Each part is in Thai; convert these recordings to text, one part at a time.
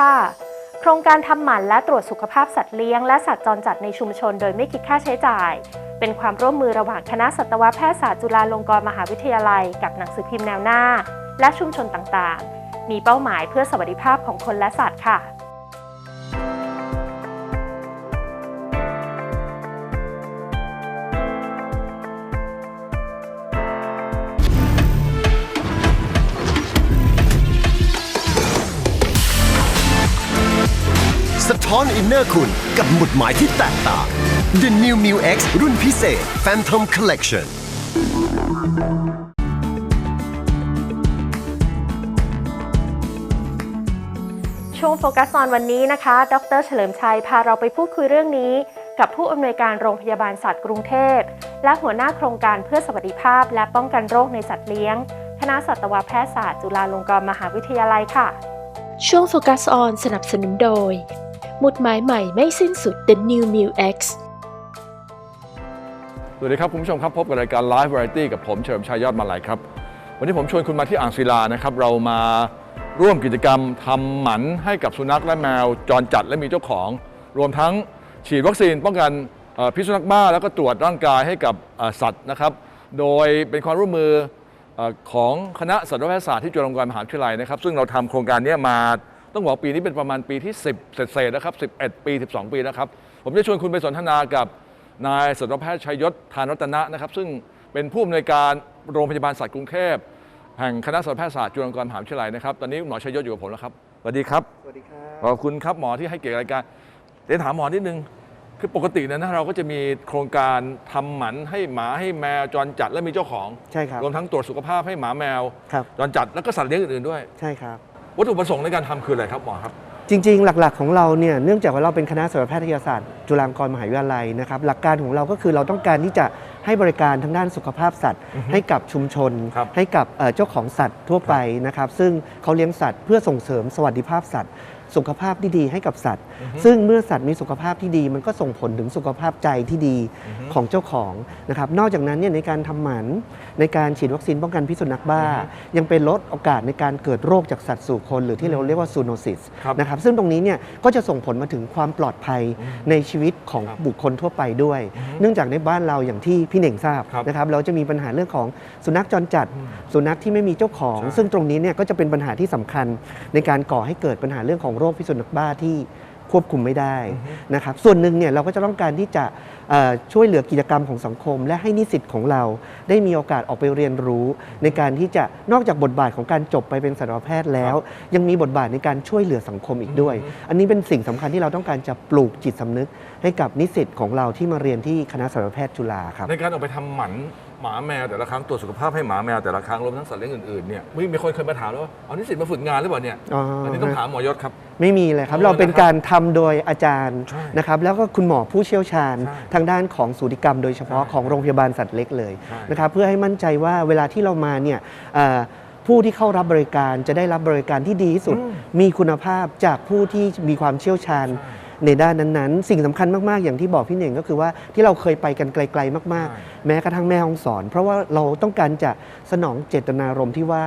ค่ะ โครงการทำหมันและตรวจสุขภาพสัตว์เลี้ยงและสัตว์จรจัดในชุมชนโดยไม่คิดค่าใช้จ่าย เป็นความร่วมมือระหว่างคณะสัตวแพทยศาสตร์จุฬาลงกรณ์มหาวิทยาลัย กับหนังสือพิมพ์แนวหน้า และชุมชนต่างๆ มีเป้าหมายเพื่อสวัสดิภาพของคนและสัตว์ค่ะ ท้อนอินเนอร์คุณกับหมุดหมายที่แตกต่าง The New m u X รุ่นพิเศษ Phantom Collection ช่วงโฟกัสออนวันนี้นะคะ ดรเฉลิมชัยพาเราไปพูดคุยเรื่องนี้ กับผู้อำนวยการโรงพยาบาลสัตว์กรุงเทพ และหัวหน้าโครงการเพื่อสวัสดิภาพ และป้องกันโรคในสัตว์เลี้ยง คณะสัตวแพทยศาสตร์จุฬาลงกรณ์มหาวิทยาลัยค่ะ ช่วงโฟกัสออนสนับสนุนโดย หมุดหมายใหม่ไม่สิ้นสุด The New m u X สวัสดีครับ คุณผู้ชมครับ พบกับรายการ Live Variety กับผมเฉลิมชัยยอดมาลัยครับ วันนี้ผมชวนคุณมาที่อ่างศิลานะครับ เรามาร่วมกิจกรรมทำหมันให้กับสุนัขและแมว จรจัดและมีเจ้าของ รวมทั้งฉีดวัคซีนป้องกันพิษสุนัขบ้า แล้วก็ตรวจร่างกายให้กับสัตว์นะครับ โดยเป็นความร่วมมือเอ่อของคณะสัตวแพทยศาสตร์ที่จุฬาลงกรณ์มหาวิทยาลัยนะครับ ซึ่งเราทำโครงการนี้มา ต้องบอกปีนี้เป็นประมาณปีที่ 10 เศษๆนะครับ 11 ปี 12 ปีนะครับ ผมจะชวนคุณไปสนทนากับนายสัตวแพทย์ชัยยศทานรัตนะนะครับ ซึ่งเป็นผู้อำนวยการโรงพยาบาลสัตว์กรุงเทพแห่งคณะสัตวแพทยศาสตร์จุฬาลงกรณ์มหาวิทยาลัยนะครับ ตอนนี้หมอชัยยศอยู่กับผมแล้วครับ สวัสดีครับ สวัสดีครับ ขอบคุณครับหมอที่ให้เกียรติรายการเดี๋ยวถามหมอนิดนึง คือปกติเนยนะเราก็จะมีโครงการทำหมันให้หมาให้แมวจรจัดและมีเจ้าของ ใช่ครับ รวมทั้งตรวจสุขภาพให้หมาแมว ครับ จรจัดแล้วก็สัตว์เลี้ยงอื่นๆด้วย ใช่ครับ วัตถุประสงค์ในการทำคืออะไรครับหมอครับ จริง ๆ หลักๆของเราเนี่ยเนื่องจากว่าเราเป็นคณะสัตวแพทยศาสตร์ จุฬาลงกรณ์มหาวิทยาลัยนะครับหลักการของเราก็คือเราต้องการที่จะให้บริการทางด้านสุขภาพสัตว์ ให้กับชุมชนครับให้กับเอ่อเจ้าของสัตว์ทั่วไปนะครับ ซึ่งเขาเลี้ยงสัตว์เพื่อส่งเสริมสวัสดิภาพสัตว์ สุขภาพที่ดีให้กับสัตว์ ซึ่งเมื่อสัตว์มีสุขภาพที่ดี มันก็ส่งผลถึงสุขภาพใจที่ดีของเจ้าของนะครับนอกจากนั้นเนี่ยในการทำหมันในการฉีดวัคซีนป้องกันพิษสุนัขบ้า ยังเป็นลดโอกาสในการเกิดโรคจากสัตว์สู่คน หรือที่เราเรียกว่าซูโนซิสครับนะครับซึ่งตรงนี้เนี่ยก็จะส่งผลมาถึงความปลอดภัยในชีวิตของครับบุคคลทั่วไปด้วย เนื่องจากในบ้านเราอย่างที่พี่เหน่งทราบครับนะครับเราจะมีปัญหาเรื่องของสุนัขจรจัด สุนัขที่ไม่มีเจ้าของใช่ซึ่งตรงนี้เนี่ยก็จะเป็นปัญหาที่สำคัญในการก่อให้เกิดปัญหาเรื่องของโรคพิษสุนัขบ้าที่ควบคุมไม่ได้นะครับส่วนหนึ่งเนี่ยเราก็จะต้องการที่จะเอ่อช่วยเหลือกิจกรรมของสังคม และให้นิสิตของเราได้มีโอกาสออกไปเรียนรู้ ในการที่จะนอกจากบทบาทของการจบไปเป็นสัตวแพทย์แล้ว ยังมีบทบาทในการช่วยเหลือสังคมอีกด้วย อันนี้เป็นสิ่งสำคัญที่เราต้องการจะปลูกจิตสำนึก ให้กับนิสิตของเราที่มาเรียนที่คณะสัตวแพทย์จุฬาครับในการออกไปทำหมัน หมาแมวแต่ละครั้งตรวจสุขภาพให้หมาแมวแต่ละครั้งรวมทั้งสัตว์เลี้ยงอื่นๆเนี่ยมีมีคนเคยมาถามแล้วว่าเอานิสิตมาฝึกงานหรือเปล่าเนี่ยอ๋ออั อันนี้ต้องถามหมอยศครับ ไม่มีเลยครับอ๋อเราเป็นนะครับการทำโดยอาจารย์ใช่นะครับ แล้วก็คุณหมอผู้เชี่ยวชาญ ใช่ทางด้านของสูติกรรมโดยเฉพาะใช่ของโรงพยาบาลสัตว์เล็กเลยใช่ นะครับเพื่อให้มั่นใจว่าเวลาที่เรามาเนี่ยเอ่อผู้ที่เข้ารับบริการจะได้รับบริการที่ดีที่สุด มีคุณภาพจากผู้ที่มีความเชี่ยวชาญ ในด้านนั้นๆ สิ่งสำคัญมากๆ อย่างที่บอกพี่เน่งก็คือว่าที่เราเคยไปกันไกลๆมากใช่ๆแม้กระทั่งแม่ห้องสอน เพราะว่าเราต้องการจะสนองเจตนารมณ์ที่ว่า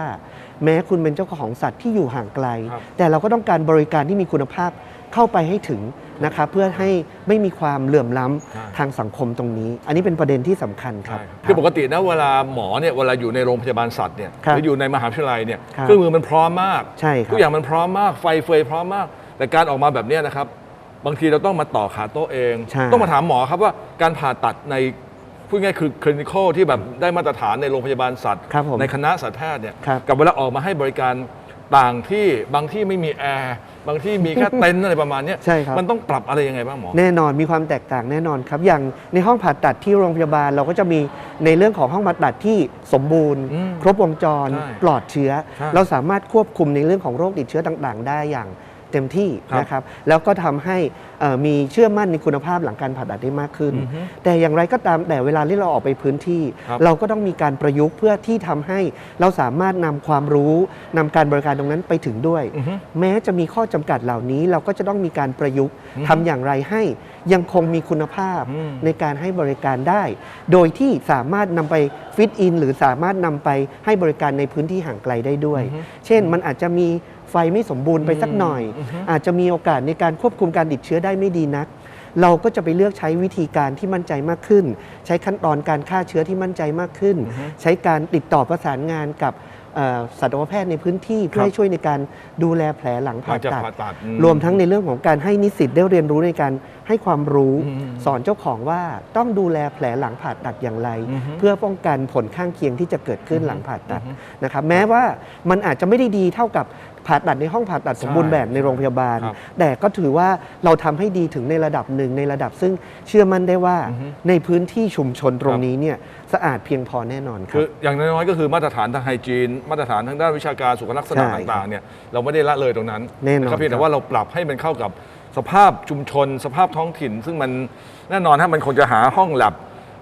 แม้คุณเป็นเจ้าของสัตว์ที่อยู่ห่างไกลครับแต่เราก็ต้องการบริการที่มีคุณภาพเข้าไปให้ถึงนะครับเพื่อให้ไม่มีความเหลื่อมล้ำใช่ทางสังคมตรงนี้ อันนี้เป็นประเด็นที่สำคัญครับ คือปกตินะเวลาหมอเนี่ยเวลาอยู่ในโรงพยาบาลสัตว์เนี่ยครับหรืออยู่ในมหาวิทยาลัยเนี่ยครับเครื่องมือมันพร้อมมากใช่ครับทุกอย่างมันพร้อมมากไฟเฟยพร้อมมาก แต่การออกมาแบบเนี้ยนะครับ บางทีเราต้องมาต่อขาโต๊ะเอง ใช่ ต้องมาถามหมอครับว่าการผ่าตัดในพูดง่ายๆคือคลินิคอลที่แบบได้มาตรฐานในโรงพยาบาลสัตว์ ครับผมในคณะสัตวแพทย์เนี่ยครับ กับเวลาออกมาให้บริการต่างที่บางที่ไม่มีแอร์บางที่มีแค่เต็นท์อะไรประมาณเนี้ยใช่ครับ มันต้องปรับอะไรยังไงบ้างหมอ แน่นอนมีความแตกต่างแน่นอนครับ อย่างในห้องผ่าตัดที่โรงพยาบาลเราก็จะมีในเรื่องของห้องผ่าตัดที่สมบูรณ์ อืมครบวงจรใช่ปลอดเชื้อ ใช่เราสามารถควบคุมในเรื่องของโรคติดเชื้อต่าง ๆ ได้อย่าง เต็มที่ครับนะครับแล้วก็ทำให้เอ่อมีเชื่อมั่นในคุณภาพหลังการผ่าตัดได้มากขึ้นอือฮึแต่อย่างไรก็ตามแต่เวลาที่เราออกไปพื้นที่ครับเราก็ต้องมีการประยุกต์เพื่อที่ทำให้เราสามารถนำความรู้นำการบริการตรงนั้นไปถึงด้วยอือฮึแม้จะมีข้อจำกัดเหล่านี้ เราก็จะต้องมีการประยุกต์อืมทำอย่างไรให้ยังคงมีคุณภาพอืมในการให้บริการได้ โดยที่สามารถนำไปฟิตอินหรือสามารถนำไปให้บริการในพื้นที่ห่างไกลได้ด้วยอือฮึเช่นมันอาจจะมี ไฟไม่สมบูรณ์ไปสักหน่อยอือฮึอาจจะมีโอกาสในการควบคุมการติดเชื้อได้ไม่ดีนัก เราก็จะไปเลือกใช้วิธีการที่มั่นใจมากขึ้น ใช้ขั้นตอนการฆ่าเชื้อที่มั่นใจมากขึ้นอือฮึใช้การติดต่อประสานงานกับเอ่อสัตวแพทย์ในพื้นที่เพื่อครับให้ช่วยในการดูแลแผลหลังหลัผ่างจากตัดผ่าตัดอืรวมทั้งในเรื่องของการให้นิสิตได้เรียนรู้ในการให้ความรู้อืมสอนเจ้าของว่าต้องดูแลแผลหลังผ่าตัดอย่างไรอือฮึเพื่อป้องกันผลข้างเคียงที่จะเกิดขึ้นหลังผ่าตัดอือฮึนะครับแม้ว่ามันอาจจะไม่ได้ดีเท่ากับ ผ่าตัดในห้องผ่าตัดสมบูรณ์แบบในโรงพยาบาลครับแต่ก็ถือว่าเราทำให้ดีถึงในระดับหนึ่งในระดับซึ่งเชื่อมั่นได้ว่าอือฮึในพื้นที่ชุมชนตรงครับนี้เนี่ยสะอาดเพียงพอแน่นอนครัคืบออย่างน้อยๆก็คือมาตรฐานทางไฮจีน มาตรฐานทางด้านวิชาการสุขลักษณะใช่ต่างๆเนี่ยเราไม่ได้ละเลยตรงนั้นแน่นอนครับเพียงคแต่รับว่าเราปรับให้มันเข้ากับสภาพชุมชน สภาพท้องถิ่น ซึ่งมันแน่นอนถ้ามันคงจะหาห้องแลบ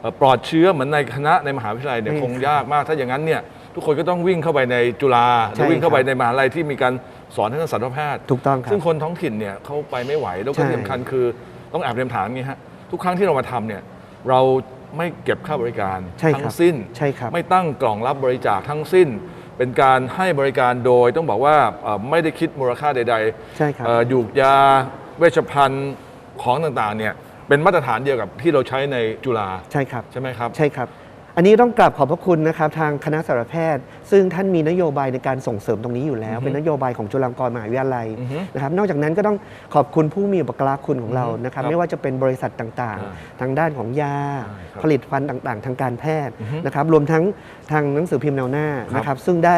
เอ่อปลอดเชื้อเหมือนในคณะในมหาวิทยาลัยเนี่ยไม่คงยากมากถ้าอย่างนั้นเนี่ย ทุกคนก็ต้องวิ่งเข้าไปในจุฬาหรือวิ่งเข้าไปในมหาลัยที่มีการสอนทางด้านสัตวแพทย์ถูกต้องครับซึ่งคนท้องถิ่นเนี่ยเขาไปไม่ไหวแล้วก็ใช่ที่สำคัญคือต้องแอบเรียนถามอย่างนี้ฮะทุกครั้งที่เรามาทำเนี่ยเราไม่เก็บค่าบริการใช่คทั้รังบสิ้นใช่ครับไม่ตั้งกล่องรับบริจาคทั้งสิ้น เป็นการให้บริการโดยต้องบอกว่าเอ่อไม่ได้คิดมูลค่าใดใช่ครับๆเอ่อยูกยาเวชภัณฑ์ของต่างๆเนี่ยเป็นมาตรฐานเดียวกับที่เราใช้ในจุฬาใช่ครับใช่ไหมครับใช่ครับ อันนี้ต้องกราบขอบพระคุณนะครับทางคณะสัตวแพทย์ ซึ่งท่านมีนโยบายในการส่งเสริมตรงนี้อยู่แล้วอือฮึเป็นนโยบายของจุฬาลงกรณ์มหาวิทยาลัยอือฮึนะครับนอกจากนั้นก็ต้องขอบคุณผู้มีอุปการะคุณของเราอือฮึนะครับครับไม่ว่าจะเป็นบริษัทต่างอ่าๆทางด้านของยาใช่ครับผลิตภัณฑ์ต่างๆ ทางการแพทย์อือฮึนะครับรวมทั้งทางหนังสือพิมพ์แนวหน้าครับนะครับซึ่งได้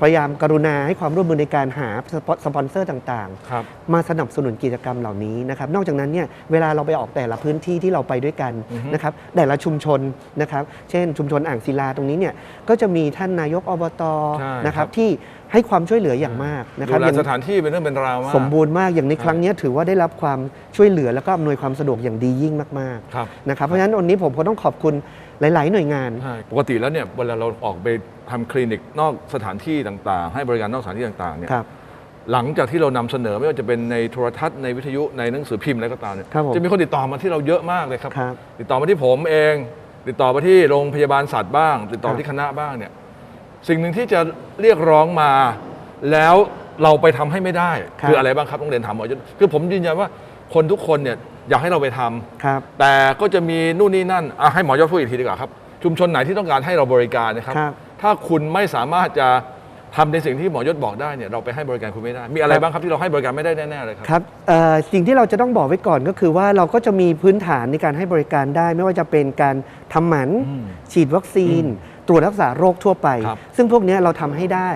พยายามกรุณาให้ความร่วมมือในการหาสปอนเซอร์ต่างๆครับมาสนับสนุนกิจกรรมเหล่านี้นะครับ นอกจากนั้นเนี่ยเวลาเราไปออกแต่ละพื้นที่ที่เราไปด้วยกันอือฮึนะครับแต่ละชุมชนนะครับ เช่น ชุมชนอ่างศิลาตรงนี้เนี่ยก็จะมีท่านนายกอบตใช่นะครับครับที่ให้ความช่วยเหลืออย่างมากนะคดูรับแลอย่างสถานที่เป็นเรื่องเป็นราวมากสมบูรณ์มากอย่างในครั้งเนี้ยถือว่าได้รับความช่วยเหลือแล้วก็อำนวยความสะดวกอย่างดียิ่งมากครับๆนะครับเพราะฉะนั้นวันนี้ผมก็ต้องขอบคุณ หลาย ๆ หน่วยงานใช่ปกติแล้วเนี่ยเวลาเราออกไปทำคลินิกนอกสถานที่ต่างๆ ให้บริการนอกสถานที่ต่างๆเนี่ยครับ หลังจากที่เรานำเสนอไม่ว่าจะเป็นในโทรทัศน์ในวิทยุในหนังสือพิมพ์อะไรก็ตามเนี่ยครับผมจะมีคนติดต่อมาที่เราเยอะมากเลยครับ ครับติดต่อมาที่ผมเอง ติดต่อมาที่โรงพยาบาลสัตว์บ้าง ติดต่อครับ ที่คณะบ้างเนี่ยสิ่งหนึ่งที่จะเรียกร้องมา แล้วเราไปทำให้ไม่ได้คืออะไรบ้างครับต้องเรียนถามหมอยศคือผมยืนยันว่า คนทุกคนเนี่ยอยากให้เราไปทำครับ แต่ก็จะมีนู่นนี่นั่นอะให้หมอยศพูดอีกทีดีกว่าครับชุมชนไหนที่ต้องการให้เราบริการนะครับ ครับ ถ้าคุณไม่สามารถจะทำในสิ่งที่หมอยศบอกได้เนี่ยเราไปให้บริการคุณไม่ได้ มีอะไรบ้างครับที่เราให้บริการไม่ได้แน่ๆเลยครับ ครับเอ่อสิ่งที่เราจะต้องบอกไว้ก่อนก็คือว่าเราก็จะมีพื้นฐานในการให้บริการได้ ไม่ว่าจะเป็นการทำหมัน อืมฉีดวัคซีน ตรวจรักษาโรคทั่วไป ครับซึ่งพวกเนี้ยเราทำให้ได้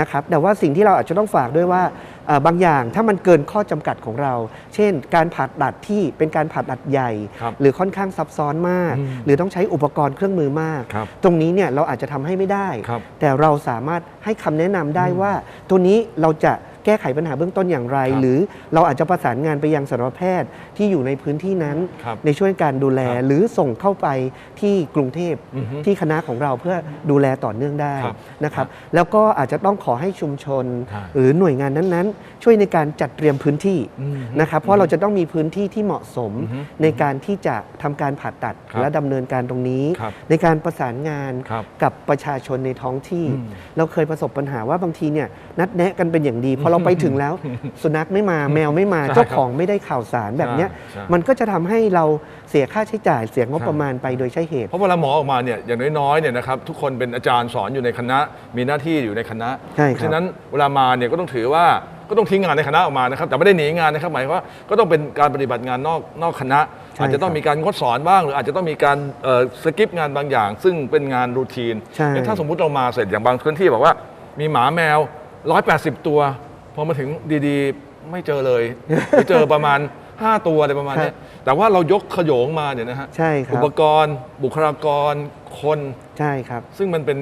นะครับแต่ว่าสิ่งที่เราอาจจะต้องฝากด้วยว่าเอ่อ บางอย่างถ้ามันเกินข้อจำกัดของเรา เช่น การผ่าตัดที่เป็นการผ่าตัดใหญ่ครับหรือค่อนข้างซับซ้อนมากอืมหรือต้องใช้อุปกรณ์เครื่องมือมากครับตรงนี้เนี่ยเราอาจจะทำให้ไม่ได้ครับแต่เราสามารถให้คำแนะนำได้ว่า ตัวนี้เราจะ แก้ไขปัญหาเบื้องต้นอย่างไรครับหรือเราอาจจะประสานงานไปยังสัตวแพทย์ที่อยู่ในพื้นที่นั้นครับในช่วยการดูแลครับหรือส่งเข้าไปที่กรุงเทพอือฮึที่คณะของเราเพื่อดูแลต่อเนื่องได้ครับนะครับ แล้วก็อาจจะต้องขอให้ชุมชนใช่หรือหน่วยงานนั้นๆช่วยในการจัดเตรียมพื้นที่อืมนะครับเพราะเราจะต้องมีพื้นที่ที่เหมาะสมอือฮึในการที่จะทำการผ่าตัดครับและดำเนินการตรงนี้ครับในการประสานงานครับกับประชาชนในท้องที่อืมเราเคยประสบปัญหาว่าบางทีเนี่ยนัดแนะกันเป็นอย่างดีพอเราไปถึงแล้ว สุนัขไม่มาแมวไม่มาใช่ครับเจ้าของไม่ได้ข่าวสารแบบเนี้ยใช่ใช่มันก็จะทำให้เราเสียค่าใช้จ่ายเสียงบประมาณไปโดยใช่เหตุ เพราะเวลาหมอออกมาเนี่ยอย่างน้อยๆเนี่ยนะครับทุกคนเป็นอาจารย์สอนอยู่ในคณะ มีหน้าที่อยู่ในคณะใช่ครับเพราะฉะนั้นเวลามาเนี่ยก็ต้องถือว่า ก็ต้องทิ้งงานในคณะออกมานะครับแต่ไม่ได้หนีงานนะครับหมายความว่าก็ต้องเป็นการปฏิบัติงานนอกนอกคณะใช่อาจจะต้องมีการงดสอนบ้าง หรืออาจจะต้องมีการเอ่อสกิปงานบางอย่าง ซึ่งเป็นงานรูทีนใช่งั้นถ้าสมมุติเรามาเสร็จอย่างบางพื้นที่บอกว่า มีหมาแมว 180 ตัวพอมาถึงดีๆ ไม่เจอเลยหรือเจอประมาณ 5 ตัวอะไรประมาณเนี้ยแต่ว่าเรายกขโยงมาเนี่ยนะฮะใช่คอุรับปกรณ์ บุคลากรคนใช่ครับ ซึ่งมันเป็น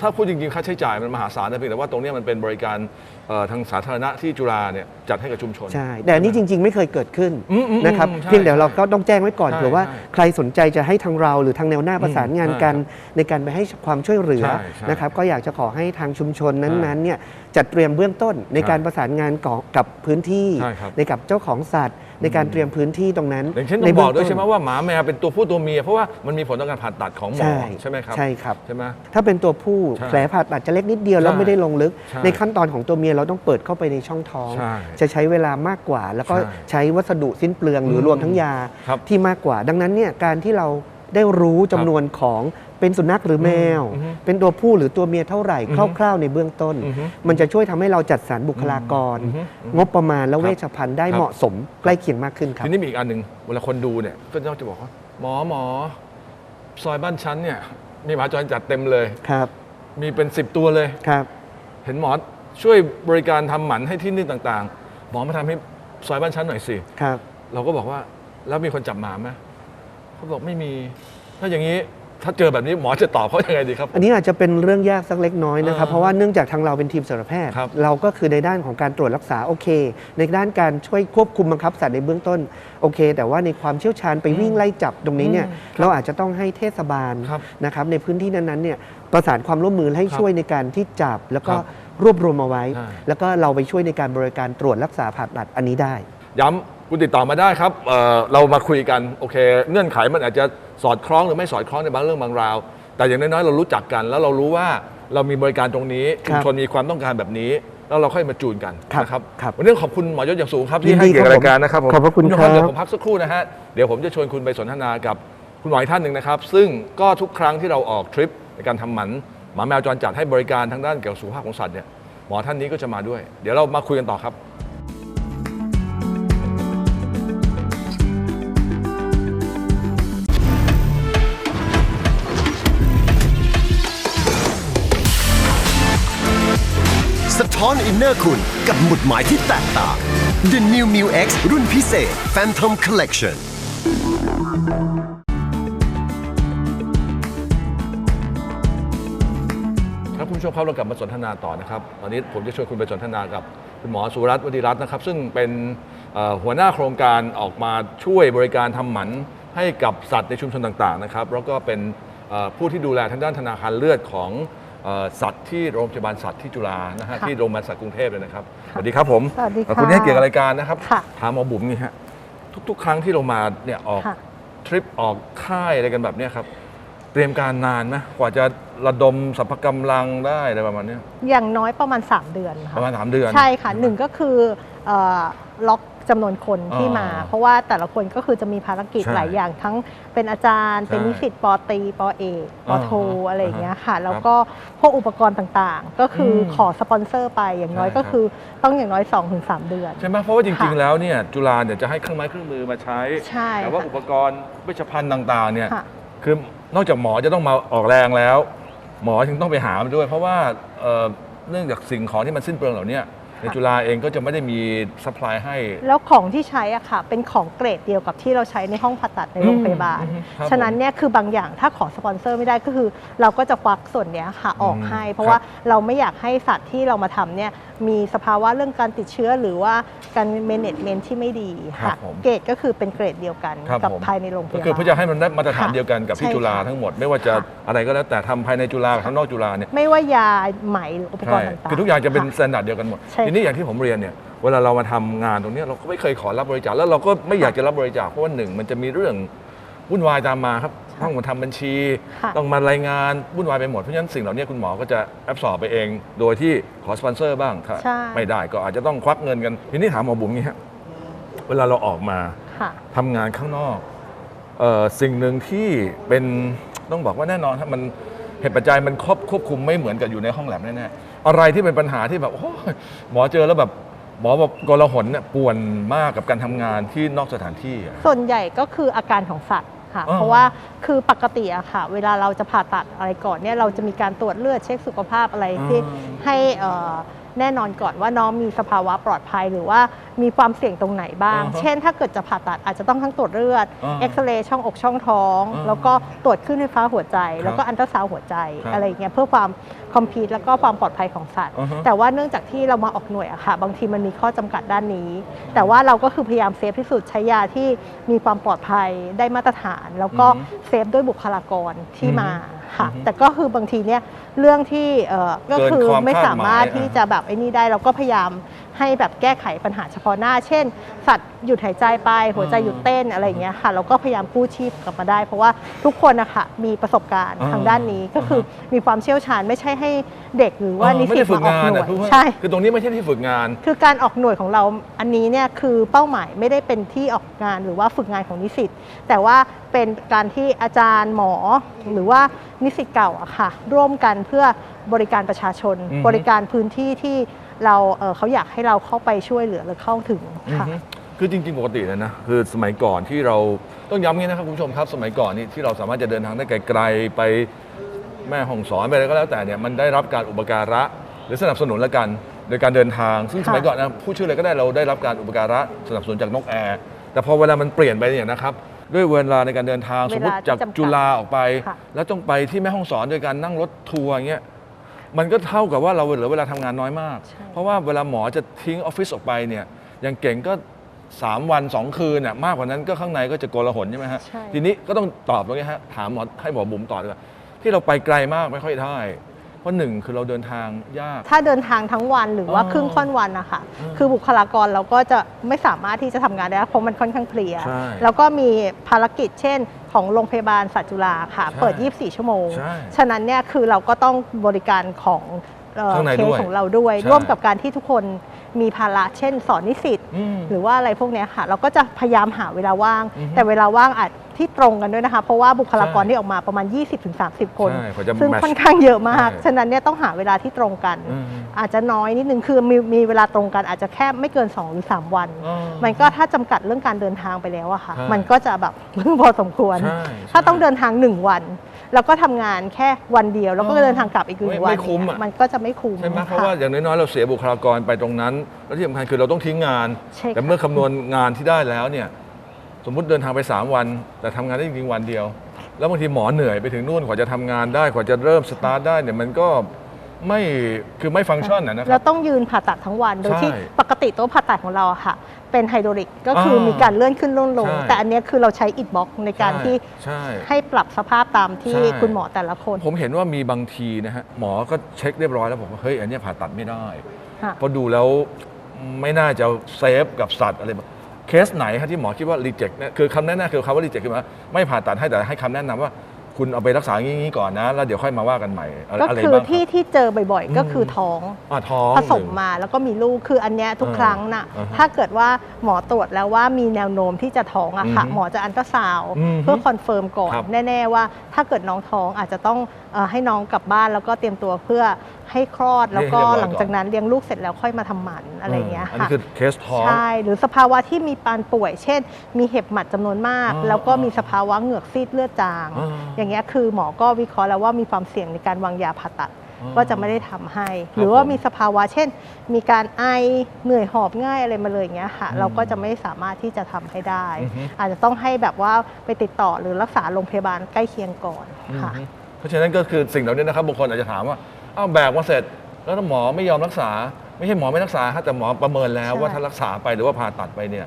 ถ้าพูดจริงๆ ค่าใช้จ่ายมันมหาศาลนะเพียงแต่ว่าตรงเนี้ยมันเป็นบริการเอ่อ ทางสาธารณะที่จุฬาเนี่ยจัดให้กับชุมชน ใช่ แต่อันนี้จริง ๆ ไม่เคยเกิดขึ้นอืมอืมนะครับ อืมใช่เพียงแต่เราก็ต้องแจ้งไว้ก่อนใช่เผื่อว่าใช่ใครสนใจจะให้ทางเราหรือทางแนวหน้าประสานงานกันในการไปให้ความช่วยเหลือใช่ใช่นะครับก็อยากจะขอให้ทางชุมชนนั้นๆเนี่ยจัดเตรียมเบื้องต้นในการประสานงานก่อกับพื้นที่ใช่ครับในกับเจ้าของสัตว์ ในการเตรียมพื้นที่ตรงนั้นอย่างเช่นในต้องบอกด้วยเบื้ใช่งไหมต้นว่าหมาแมวเป็นตัวผู้ตัวเมียเพราะว่ามันมีผลต่อการผ่าตัดของหมอใช่ใช่ไหมครับใช่ครับใช่ไหมถ้าเป็นตัวผู้ใช่แผลผ่าตัดจะเล็กนิดเดียวแล้วใช่ไม่ได้ลงลึกใช่ในขั้นตอนของตัวเมียเราต้องเปิดเข้าไปในช่องท้องใช่จะใช้เวลามากกว่า แล้วก็ใช่ใช้วัสดุสิ้นเปลืองหรืออมรวมทั้งยาครับที่มากกว่า ดังนั้นเนี่ยการที่เรา ได้รู้จำนวนของเป็นสุนัขหรือแมว อือฮึเป็นตัวผู้หรือตัวเมียเท่าไหร่อือฮึคร่าวๆในเบื้องต้น อือฮึมันจะช่วยทำให้เราจัดสรรบุคลากร อือฮึอือฮึงบประมาณและครับเวชภัณฑ์ได้ครับ เหมาะสมใกล้เคียงมากขึ้นครับ ทีนี้มีอีกอันหนึ่งเวลาคนดูเนี่ยก็จะบอกว่าหมอหมอซอยบ้านชั้นเนี่ย มีหมาจรจัดเต็มเลย ครับมีเป็น 10 ตัวเลย ครับ เห็นหมอช่วยบริการทำหมันให้ที่นี่ต่างๆ หมอมาทำให้ซอยบ้านชั้นหน่อยสิ ครับ เราก็บอกว่าแล้วมีคนจับหมาไหม เขาบอกไม่มี ถ้าอย่างนี้ถ้าเจอแบบนี้หมอจะตอบเขายังไงดีครับ อันนี้อาจจะเป็นเรื่องยากสักเล็กน้อยนะครับ อ่าเพราะว่าเนื่องจากทางเราเป็นทีมสัตวแพทย์ ครับเราก็คือในด้านของการตรวจรักษาโอเค ในด้านการช่วยควบคุมบังคับสัตว์ในเบื้องต้นโอเค แต่ว่าในความเชี่ยวชาญไปวิ่งไล่จับตรงนี้เนี่ยอืมเราอาจจะต้องให้เทศบาลครับนะครับในพื้นที่นั้นๆเนี่ยประสานความร่วมมือให้ครับช่วยในการที่จับ แล้วก็ครับรวบรวมเอาไว้ใช่แล้วก็เราไปช่วยในการบริการตรวจรักษาผ่าตัดอันนี้ได้ ย้ำ คุณติดต่อมาได้ครับเอ่อเรามาคุยกันโอเค เงื่อนไขมันอาจจะสอดคล้องหรือไม่สอดคล้องในบางเรื่องบางราว แต่อย่างน้อยๆเรารู้จักกัน แล้วเรารู้ว่าเรามีบริการตรงนี้ครัชุบมชนมีความต้องการแบบนี้ แล้วเราค่อยมาจูนกันครับนะครับครับวันนี้ขอบคุณหมอยศอย่างสูงครับยิที่นให้ดีเกียรติครับรายการนะครับผมขอบพระคุณณผู้ชมครับเดี๋ยวผมพักสักครู่นะฮะเดี๋ยวผมจะชวนคุณไปสนทนากับคุณหมออีกท่านหนึ่งนะครับ ซึ่งก็ทุกครั้งที่เราออกทริปในการทำหมันหมาแมวจรจัดให้บริการทางด้านเกี่ยวกับสุขภาพของสัตว์เนี่ยหมอท่านนี้ก็จะมาด้วย เดี๋ยวเรามาคุยกันต่อครับ ท้อนอินเนอร์คุณกับหมุดหมายที่แตกต่าง The New m u X รุ่นพิเศษ Phantom Collection ครับคุณผู้ชมครับเรากลับมาสนทนาต่อนะครับตอนนี้ผมจะชวนคุณไปสนทนากับคุณหมอสุรัตน์วดีรัตน์นะครับ ซึ่งเป็นหัวหน้าโครงการออกมาช่วยบริการทำหมันให้กับสัตว์ในชุมชนต่างๆนะครับแล้วก็เป็นผู้ที่ดูแลทางด้านธนาคารเลือดของ สัตว์ที่โรงพยาบาลสัตว์ที่จุฬานะฮะค่ะที่โรงพยาบาลสัตว์กรุงเทพเลยนะครับสวัสดีครับผมสวัสดีค่ะเอ่อคุณให้เกียรติกับรายการนะครับค่ะถามหมอบุ๋มนี่ฮะทุก ๆ ครั้งที่เรามาเนี่ยออกค่ะ ทริปออกค่ายอะไรกันแบบเนี้ยครับเตรียมการนานไหมกว่าจะระดมสรรพกำลังได้อะไรประมาณเนี้ยอย่างน้อยประมาณ 3 เดือนปค่ะระมาณสามเดือนใช่ค่ะหนึ่งก็คือเอ่อล็อก จำนวนคนที่มาอ่าเพราะว่าแต่ละคนก็คือจะมีภารกิจใช่หลายอย่างทั้งเป็นอาจารย์ใช่เป็นนิสิตปอตรีปอเอกปอโทอ่าฮะอะไรอย่างเงี้ยค่ะครับแล้วก็พวกอุปกรณ์ต่างๆ ก็คืออมขอสปอนเซอร์ไปอย่างน้อยใช่ก็ครับคือต้องอย่างน้อย 2-3 เดือน ใช่ไหมเพราะว่าจริงค่ะๆแล้วเนี่ยจุฬาเนี่ยจะให้เครื่องไม้เครื่องมือมาใช้ใช่แต่ว่าค่ะอุปกรณ์เวชภัณฑ์ต่างๆเนี่ยค่ะคือนอกจากหมอจะต้องมาออกแรงแล้ว หมอถึงต้องไปหามาด้วย เพราะว่าเอ่อเนื่องจากสิ่งของที่มันสิ้นเปลืองเหล่าเนี้ย ในจุฬาเองก็จะไม่ได้มีซัพพลายให้ แล้วของที่ใช้อะค่ะ เป็นของเกรดเดียวกับที่เราใช้ในห้องผ่าตัดในโรงพยาบาลอืมครับฉะนั้นเนี่ยคือบางอย่างถ้าขอสปอนเซอร์ไม่ได้ก็คือ เราก็จะควักส่วนเนี้ยค่ะออกอืมให้ เพราะครับว่าเราไม่อยากให้สัตว์ที่เรามาทำเนี่ย มีสภาวะเรื่องการติดเชื้อหรือว่าการเมเนจเมนที่ไม่ดีครัค่ะบผมเกรดก็คือเป็นเกรดเดียวกันครับกับผม ภายในโรงพก็ยาบาลคือเพื่อจะให้มันได้มาตรฐานค่ะเดียวกันกับที่ใช่จุฬาค่ะทั้งหมด ไม่ว่าจะค่ะ อะไรก็แล้วแต่ทำภายในจุฬากับข้างนอกจุฬาเนี่ยไม่ว่ายาไหมหรืออุปกรใช่ณ์ต่างๆ คือทุกอย่างจะเป็นค่สแตนดาร์ดเดียวกันหมดใช่ทีนี้อย่างที่ผมเรียนเนี่ยเวลาเรามาทำงานตรงเนี้ยเราก็ไม่เคยขอรับบริจาคแล้วเราก็ไม่อยากจะรับบริจาคเพราะว่าหนึ่งมันจะมีเรื่องวุ่นวายตามมาครับ ต้องมาทำบัญชีค่ะต้องมารายงานวุ่นวายไปหมด เพราะฉะนั้นสิ่งเหล่านี้คุณหมอก็จะแอบสอบไปเอง โดยที่ขอสปอนเซอร์บ้างถ้าใช่ไม่ได้ก็อาจจะต้องควักเงินกัน ทีนี้ถามหมอบุ๋มงี้ฮะเวลาเราออกมาค่ะทำงานข้างนอกเออสิ่งหนึ่งที่เป็นต้องบอกว่าแน่นอนครับมันเหตุปัจจัยมันควบควบคุมไม่เหมือนกับอยู่ในห้องแลบแน่ๆอะไรที่เป็นปัญหาที่แบบโอ้ยหมอเจอแล้วแบบหมอแบบกลาหนเนี่ยป่วนมากกับการทำงานที่นอกสถานที่อะส่วนใหญ่ก็คืออาการของสัตว์ ค่ะอ๋อเพราะว่าคือปกติอะค่ะ เวลาเราจะผ่าตัดอะไรก่อนเนี่ยเราจะมีการตรวจเลือดเช็คสุขภาพอะไรที่ให้เอ่อแน่นอนก่อนว่าน้องมีสภาวะปลอดภัยหรือว่ามีความเสี่ยงตรงไหนบ้าง อ่าฮะเช่น ถ้าเกิดจะผ่าตัดอาจจะต้องทั้งตรวจเลือดอ่าเอ็กซเรย์ช่องอกช่องท้อง อ่าแล้วก็ตรวจขึ้นไฟฟ้าหัวใจ แล้วก็อันตราซาวด์หัวใจครับอะไรอย่างเงี้ยเพื่อความคอมพีทแล้วก็ความปลอดภัยของสัตว์ อ่าฮะ แต่ว่าเนื่องจากที่เรามาออกหน่วยอะค่ะ บางทีมันมีข้อจำกัดด้านนี้ แต่ว่าเราก็คือพยายามเซฟที่สุดใช้ยาที่มีความปลอดภัยได้มาตรฐาน แล้วก็อือฮึเซฟด้วยบุคลากรที่มา ค่ะ อือฮึแต่ก็คือบางทีเนี่ยเรื่องที่เอ่อก็เกินคือความไม่คาดสามารถหมายที่อะจะแบบไอ้นี่ได้เราก็พยายาม ให้แบบแก้ไขปัญหาเฉพาะหน้า เช่น สัตว์หยุดหายใจไป หัวใจหยุดเต้นอะไรอย่างเงี้ยค่ะเราก็พยายามกู้ชีพกลับมาได้ เพราะว่าทุกคนนะคะมีประสบการณ์อ่าทางด้านนี้ก็คือมีความเชี่ยวชาญไม่ใช่ให้เด็กหรือว่าเออนิไม่สิได้ตฝึกมาออกงานหน่วอะยทุกคนใช่คือตรงนี้ไม่ใช่ที่ฝึกงาน คือการออกหน่วยของเราอันนี้เนี่ยคือเป้าหมายไม่ได้เป็นที่ออกงานหรือว่าฝึกงานของนิสิตแต่ว่าเป็นการที่อาจารย์หมอหรือว่านิสิตเก่าอะค่ะ ร่วมกันเพื่อบริการประชาชนอือฮึบริการพื้นที่ที่ เราเอ่อเขาอยากให้เราเข้าไปช่วยเหลือหรือเข้าถึงค่ะอือฮึคือจริงๆ ปกติเลยนะคือสมัยก่อนที่เราต้องย้ำงี้นะครับคุณผู้ชมครับ สมัยก่อนนี่ที่เราสามารถจะเดินทางได้ไกลๆไปแม่ห้องสอนไปอะไรก็แล้วแต่เนี่ยมันได้รับการอุปการะหรือสนับสนุนละกันโดยการเดินทาง ซึ่งค่ะสมัยก่อนนะผู้ชื่ออะไรก็ได้เราได้รับการอุปการะสนับสนุนจากนกแอร์แต่พอเวลามันเปลี่ยนไปเนี่ยนะครับด้วยเวลาในการเดินทางสมมติเวลาที่จากจำกัดจุฬาออกไปค่ะแล้วต้องไปที่แม่ห้องสอนโดยการนั่งรถทัวร์อย่างเงี้ย มันก็เท่ากับว่าเราเหลือเวลาทำงานน้อยมากใช่เพราะว่าเวลาหมอจะทิ้งออฟฟิศออกไปเนี่ยอย่างเก่งก็ 3 วัน 2 คืนน่ะมากกว่านั้นก็ข้างในก็จะโกลาหลใช่ไหมฮะใช่ทีนี้ก็ต้องตอบตรงนี้ฮะถามหมอให้หมอบุ๋มตอบดีกว่าที่เราไปไกลมากไม่ค่อยได้เพ ราะหนึ่งคือเราเดินทางยาก ถ้าเดินทางทั้งวันหรือว่าอ๋อครึ่งค่อนวันนะคะอืมคือบุคลากรเราก็จะไม่สามารถที่จะทำงานได้ เพราะมันค่อนข้างเพลีย ใช่แล้วก็มีภารกิจเช่น ของโรงพยาบาลสัตว์จุฬาค่ะ ใช่เปิด 24 ชั่วโมง ใช่ฉะนั้นเนี่ยคือเราก็ต้องบริการของเอ่อข้างในเคด้สวยของเราด้วย ใช่ ร่วมกับการที่ทุกคนมีภาระเช่น สอนนิสิต อืม หรือว่าอะไรพวกเนี้ยค่ะ เราก็จะพยายามหาเวลาว่าง อือฮึแต่เวลาว่างอาจ ที่ตรงกันด้วยนะคะ เพราะว่าบุคลากรใช่ที่ออกมาประมาณ 20-30 คน ใช่กว่าจะซึ่ง match ค่อนข้างเยอะมาก ใช่ ฉะนั้นเนี่ยต้องหาเวลาที่ตรงกัน อืม อาจจะน้อยนิดนึงคือมีมีเวลาตรงกันอาจจะแค่ไม่เกิน 2 หรือ 3 วัน อ๋อ มันก็ถ้าจำกัดเรื่องการเดินทางไปแล้วอะค่ะ ใช่มันก็จะแบบ พอสมควร ใช่ถ้าใช่ต้องเดินทาง 1 วัน แล้วก็ทำงานแค่วันเดียว แล้วก็อ๋อเดินทางกลับอีกหนึ่ไม่งวันไม่คุ้มอะ มันก็จะไม่คุ้มใช่ไหมเพราะค่ว่าอย่างน้อยๆเราเสียบุคลากรไปตรงนั้น แล้วที่สำคัญคือเราต้องทิ้งงาน ใช่ค่ะ แต่เมื่อคำนวณงานที่ได้แล้วเนี่ย สมมุติเดินทางไป 3 วัน แต่ทำงานได้จริงๆวันเดียว แล้วบางทีหมอเหนื่อยไปถึงนู่นกว่าจะทำงานได้กว่าจะเริ่มสตาร์ทได้เนี่ยมันก็ไม่คือไม่ฟังก์ชันนะนะคแล้รับวต้องยืนผ่าตัดทั้งวันโดยที่ใช่ปกติโต๊ะผ่าตัดของเราอะค่ะ เป็นไฮดรอลิกก็คืออ่ามีมีการเลื่อนขึ้นเลื่อนลงใช่แต่อันเนี้ยคือเราใช้อิฐบล็อกในการใช่ที่ใช่ให้ปรับสภาพตามที่ใช่คุณหมอแต่ละคน ผมเห็นว่ามีบางทีนะฮะหมอก็เช็คเรียบร้อยแล้วบอกว่าเฮ้ยอันเนี้ยผ่าตัดไม่ได้ค่ะเพราะดูแล้วไม่น่าจะเซฟกับสัตว์อะไรแบบ เคสไหนฮะที่หมอคิดว่ารีเจ็คเนี่ยคือคำแนะนำคือคำว่ารีเจ็คคือว่าไม่ผ่าตัดให้แต่ให้คำแนะนำว่าคุณเอาไปรักษาอย่างนี้ก่อนนะ แล้วเดี๋ยวค่อยมาว่ากันใหม่อะไรก็อะไรคือบ้างที่ที่เจอบ่อยอืมๆก็คือท้องอะท้องผสมหนึ่งมาแล้วก็มีลูกคืออันเนี้ยทุกเออครั้งน่ะอ่าฮะถ้าเกิดว่าหมอตรวจแล้วว่ามีแนวโน้มที่จะท้องอะค่ะอือฮึหมอจะอันตราซาวด์อือฮึเพื่อคอนเฟิร์มก่อนครับแน่ ๆ ว่าถ้าเกิดน้องท้องอาจจะต้องเอ่อให้น้องกลับบ้านแล้วก็เตรียมตัวเพื่อ ให้คลอดแล้วก็ให้เรียบร้อยหลังจากก่อนนั้นเลี้ยงลูกเสร็จแล้วค่อยมาทำหมันอะไรอย่างเงี้ยอันค่ะนี้คือเคสท้องใช่หรือสภาวะที่มีปานป่วย เช่น มีเห็บหมัดจำนวนมากอ๋อแล้วก็มีสภาวะเหงือกซีดเลือดจางอ๋อออย่างเงี้ยคือหมอก็วิเคราะห์แล้วว่ามีความเสี่ยงในการวางยาผ่าตัดอ๋อก็จะไม่ได้ทำให้ครับหรือว่าผมมีสภาวะเช่น มีการไอเหนื่อยหอบง่ายอะไรมาเลยอย่างเงี้ยค่ะอืมเราก็จะไม่สามารถที่จะทำให้ได้อือฮึอาจจะต้องให้แบบว่าไปติดต่อหรือรักษาโรงพยาบาลใกล้เคียงก่อนค่ะอืมเพราะฉะนั้นก็คือสิ่งเหล่านี้นะครับบางคนอาจจะถามว่า อ้าวแบกมาเสร็จ แล้วถ้าหมอไม่ยอมรักษา ไม่ใช่หมอไม่รักษาฮะแต่หมอประเมินแล้วใช่ ว่าถ้ารักษาไปหรือว่าผ่าตัดไปเนี่ย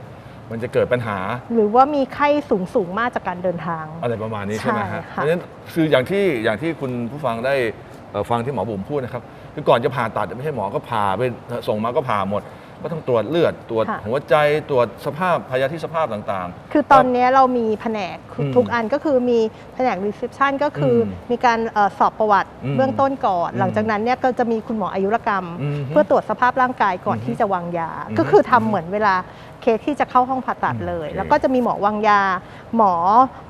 มันจะเกิดปัญหาหรือว่ามีไข้สูงสูงๆมากจากการเดินทาง อะไรประมาณนี้ใช่ไหมฮะใช่เพค่ะ ราะฉะนั้นคืออย่างที่อย่างที่คุณผู้ฟังได้เอ่อฟังที่หมอบุ๋มพูดนะครับคือก่อนจะผ่าตัดไม่ใช่หมอก็ผ่าไปส่งมาก็ผ่าหมด ก็ต้องตรวจเลือดตรวจค่ะ หัวใจตรวจสภาพพยาธิสภาพต่าง คือตอนเนี้ยเรามีแผนกอืมทุกอันก็คือมีแผนกรีเซพชันก็คืออมมีการเอ่อสอบประวัติอืมเบื้องต้นก่อน อืมหลังจากนั้นเนี่ยก็จะมีคุณหมออายุรกรรม อืมเพื่อตรวจสภาพร่างกายก่อนอืมที่จะวางยา อืมก็คือทำเหมือนเวลา เคสที่จะเข้าห้องผ่าตัดเลยโอเคแล้วก็จะมีหมอวางยา หมอ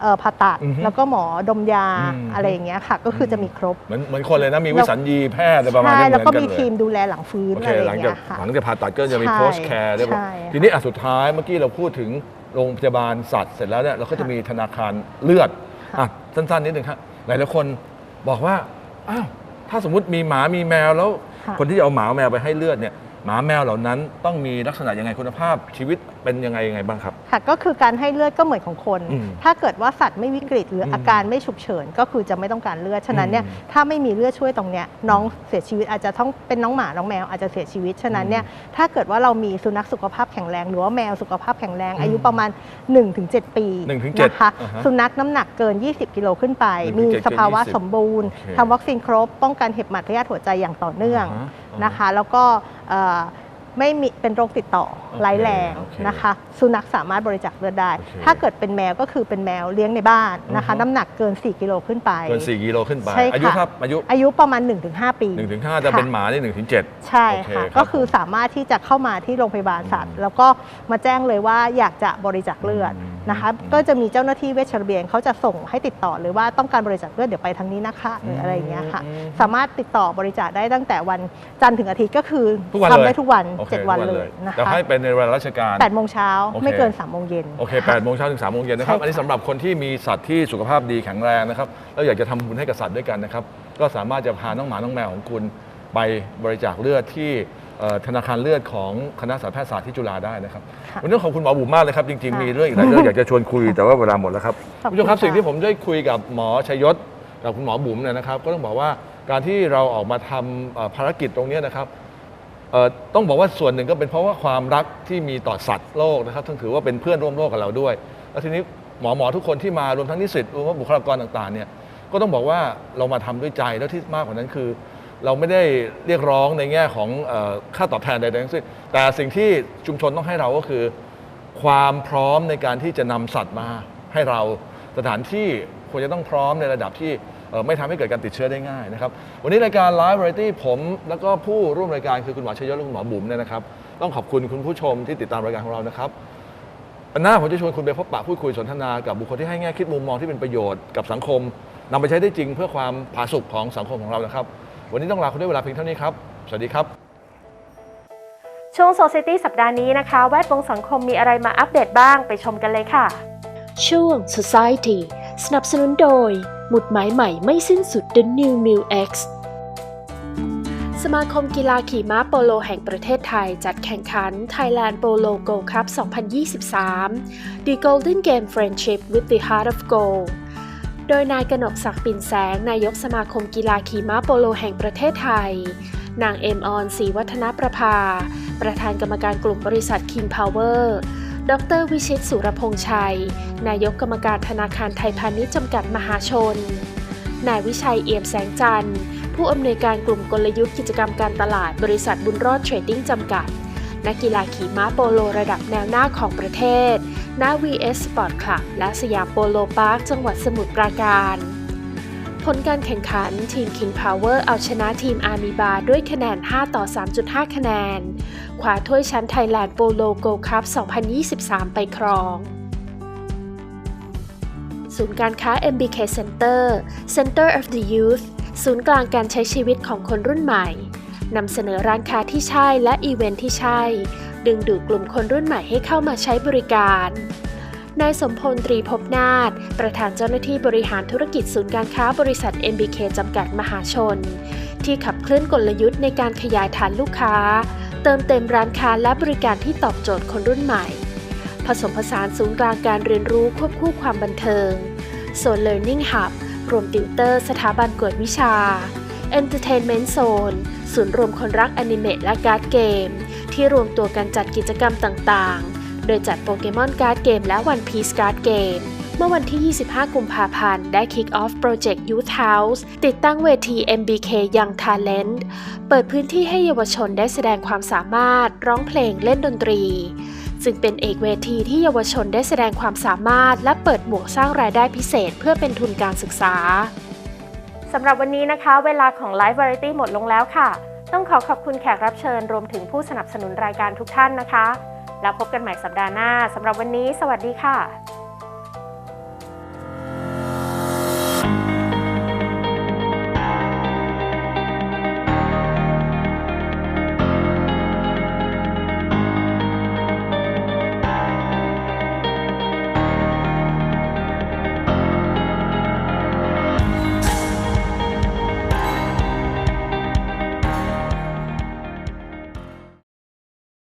เอ่อผ่าตัดอือฮึแล้วก็หมอดมยาอืมอะไรอย่างเงี้ยค่ะ ก็คือจะมีครบๆเหมือนเหมือนคนเลยนะ มีวิสัญญีแพทย์อะไรประมาณใช่นี้เหแล้วมือนก็กันมีเลยทีมดูแลหลังฟื้นโออะเคไรอหลัย่างงจากเงี้ยค่ะหลังจากผ่าตัดก็จะมีใช่ post care เรียบร้อยใช่ค่ะทีนี้อะสุดท้ายเมื่อกี้เราพูดถึงโรงพยาบาลสัตว์เสร็จแล้วเนี่ยเราก็จะมีธนาคารเลือดอะสั้นๆนิดหนึ่งครับหลายหลายๆคนบอกว่าอ้าวถ้าสมมติมีหมามีแมวแล้วค่ะคนที่จะเอาหมาแมวไปให้เลือดเนี่ย หมาแมวเหล่านั้นต้องมีลักษณะยังไงคุณภาพชีวิตเป็นยังไงยังไงบ้างครับ ค่ะก็คือการให้เลือดก็เหมือนของคน อืมถ้าเกิดว่าสัตว์ไม่วิกฤตหรืออมอาการไม่ฉุกเฉินก็คือจะไม่ต้องการเลือด ฉะนั้นเนี่ยอืมถ้าไม่มีเลือดช่วยตรงเนี้ยน้องเสียชีวิตอาจจะต้องเป็นน้องหมา น้องแมวอาจจะเสียชีวิต ฉะนั้นเนี่ยถ้าเกิดว่าเรามีสุนัขสุขภาพแข็งแรง หรือว่าแมวสุขภาพแข็งแรงอายุประมาณ 1-7 ปีหนึ่งถึงเจ็ดนะคะอ่าฮะสุนัขน้ำหนักเกิน 20 กิโลขึ้นไป หนึ่มีงถึงเจ็ดสภาวะเกิน20สมบูรณ์โอเค ทำวัคซีนครบ ป้องกันเห็บหมัดพยาธิหัวใจอย่างต่อเนื่อง อ่าฮะอ่าฮะนะคะแล้วก็เอ่อ ไม่มีเป็นโรคติดต่อโอเคร้ายแรงโอเคนะคะ สุนัขสามารถบริจาคเลือดได้โอเคถ้าเกิดเป็นแมวก็คือเป็นแมวเลี้ยงในบ้านนะคะอือฮึน้ำหนักเกิน 4 กิโลขึ้นไปเกิน 4 กิโลขึ้นไปใช่ค่ะอายุครับอายุอายุประมาณ 1-5 ปี 1-5ถึง5แต่เป็นหมานี่1ถึง7ใช่โอเคค่ะครับก็คือสามารถที่จะเข้ามาที่โรงพยาบาลสัตว์ แล้วก็มาแจ้งเลยว่าอยากจะบริจาคเลือดอืม นะคะอืมก็จะมีเจ้าหน้าที่เวชระเบียนเขาจะส่งให้ติดต่อเลยว่าต้องการบริจาคเลือดเดี๋ยวไปทางนี้นะคะหรืออะไรอย่างเงี้ยค่ะอืมสามารถติดต่อบริจาคได้ตั้งแต่วันจันทร์ถึงอาทิตย์ก็คือทุกวันทำเลยได้ทุกวันโอเคเจ็ดวันทุกเลยนะแต่คะให้เป็นในเวลาราชการ แปดโมงเช้าโอเค ไม่เกินสามโมงเย็น โอเค8โมงเช้าถึง3โมงเย็นนะครับ ใช่ค่ะ อันนี้สำหรับคนที่มีสัตว์ที่สุขภาพดีแข็งแรงนะครับ แล้วอยากจะทำบุญให้กับสัตว์ด้วยกันนะครับ ก็สามารถจะพาน้องหมา น้องแมวของคุณไปบริจาคเลือดที่เอ่อ ธนาคารเลือดของคณะสัตวแพทยศาสตร์ที่จุฬาได้นะครับค่ะวันนี้ขอบคุณหมอบุ๋มมากเลยครับ จริงๆค่ะมีเรื่องอีกหลายเรื่องอยากจะชวนคุยแต่ว่าเวลาหมดแล้วครับขอบคุคุณณผู้ชมครับค่ะสิ่งที่ผมได้คุยกับหมอชัยยศกับคุณหมอบุ๋มเนี่ยนะครับ ก็ต้องบอกว่าการที่เราออกมาทำเอ่อภารกิจตรงเนี้ยนะครับเอ่อต้องบอกว่าส่วนหนึ่งก็เป็นเพราะว่าความรักที่มีต่อสัตว์โลกนะครับซึ่งถือว่าเป็นเพื่อนร่วมโลกกับเราด้วย แล้วทีนี้หมอหมอทุกคนที่มารวมทั้งนิสิตรวมทั้งบุคลากรต่างๆเนี่ยก็ต้องบอกว่าเรามาทำด้วยใจแล้วที่มากกว่านั้นคือ เราไม่ได้เรียกร้องในแง่ของอค่าตอบแทนใดๆทั้งสิ้นแต่สิ่งที่ชุมชนต้องให้เราก็คือ ความพร้อมในการที่จะนำสัตว์มาให้เราสถานที่ควรจะต้องพร้อมในระดับที่ไม่ทำให้เกิดการติดเชื้อได้ง่ายนะครับ วันนี้รายการ Live Variety ผม แล้วก็ผู้ร่วมรายการคือคุณหมอชัยยศและคุณหมอบุ๋มเนี่ยนะครับ ต้องขอบคุณคุณผู้ชมที่ติดตามรายการของเรานะครับวันหน้าผมจะชวนคุณไปพบปะพูดคุยสนทนากับบุคคลที่ให้แง่คิดมุมมองที่เป็นประโยชน์กับสังคมนำไปใช้ได้จริงเพื่อความผาสุกของสังคมของเรานะครับ วันนี้ต้องลาคุณด้วยเวลาเพียงเท่านี้ครับ สวัสดีครับ ช่วง Society สัปดาห์นี้นะคะ แวดวงสังคมมีอะไรมาอัปเดตบ้างไปชมกันเลยค่ะ ช่วง Society สนับสนุนโดย หมุดหมายใหม่ไม่สิ้นสุด The New m i l X สมาคมกีฬาขี่ม้าโปโลแห่งประเทศไทยจัดแข่งขัน Thailand Polo Gold Cup 2023 The Golden Game Friendship with the Heart of Gold โดยนายกนกศักดิ์ปิ่นแสง นายกสมาคมกีฬาขี่ม้าโปโลแห่งประเทศไทย นางเอ็มออนศรีวัฒนประภา ประธานกรรมการกลุ่มบริษัท King Power ดรวิชิตสุรพงษ์ชัย นายกกรรมการธนาคารไทยพาณิชย์จำกัดมหาชน นายวิชัยเอี่ยมแสงจันทร์ ผู้อำนวยการกลุ่มกลยุทธ์กิจกรรมการตลาดบริษัทบุญรอดเทรดดิ้งจำกัด นักกีฬาขี่ม้าโปโลระดับแนวหน้าของประเทศ ณ VS Sport Club และสยามโปโลพาร์คจังหวัดสมุทรปราการ ผลการแข่งขันทีม King Power เอาชนะทีมอาร์มีบาด้วยคะแนน 5 ต่อ 3.5 คะแนนคว้าถ้วยแชมป์ไทยแลนด์โปโลโกลคัพ 2023 ไปครองศูนย์การค้า MBK Center Center of the Youth ศูนย์กลางการใช้ชีวิตของคนรุ่นใหม่ นำเสนอร้านค้าที่ใช่และอีเวนท์ที่ใช่ ดึงดูดกลุ่มคนรุ่นใหม่ให้เข้ามาใช้บริการนายสมพลตรีภพนาถประธานเจ้าหน้าที่บริหารธุรกิจศูนย์การค้าบริษัท MBK จำกัดมหาชน ที่ขับเคลื่อนกลยุทธ์ในการขยายฐานลูกค้า เติมเต็มร้านค้าและบริการที่ตอบโจทย์คนรุ่นใหม่ ผสมผสานศูนย์กลางการเรียนรู้ควบคู่ความบันเทิงโซน Learning Hub รวมติวเตอร์สถาบันกวดวิชา Entertainment Zone ศูนย์รวมคนรักอนิเมะและการ์ดเกม ที่รวมตัวกันจัดกิจกรรมต่างๆ โดยจัดโปเกมอนการ์ดเกมและ One Piece การ์ดเกมเมื่อวันที่ 25 กุมภาพันธ์ ได้ Kick Off Project Youth House ติดตั้งเวที MBK Young Talent เปิดพื้นที่ให้เยาวชนได้แสดงความสามารถ ร้องเพลงเล่นดนตรี ซึ่งเป็นเอกเวทีที่เยาวชนได้แสดงความสามารถ และเปิดหมวกสร้างรายได้พิเศษเพื่อเป็นทุนการศึกษา สำหรับวันนี้นะคะ เวลาของ Live Variety หมดลงแล้วค่ะ ต้องขอขอบคุณแขกรับเชิญรวมถึงผู้สนับสนุนรายการทุกท่านนะคะ แล้วพบกันใหม่สัปดาห์หน้าสำหรับวันนี้ สวัสดีค่ะ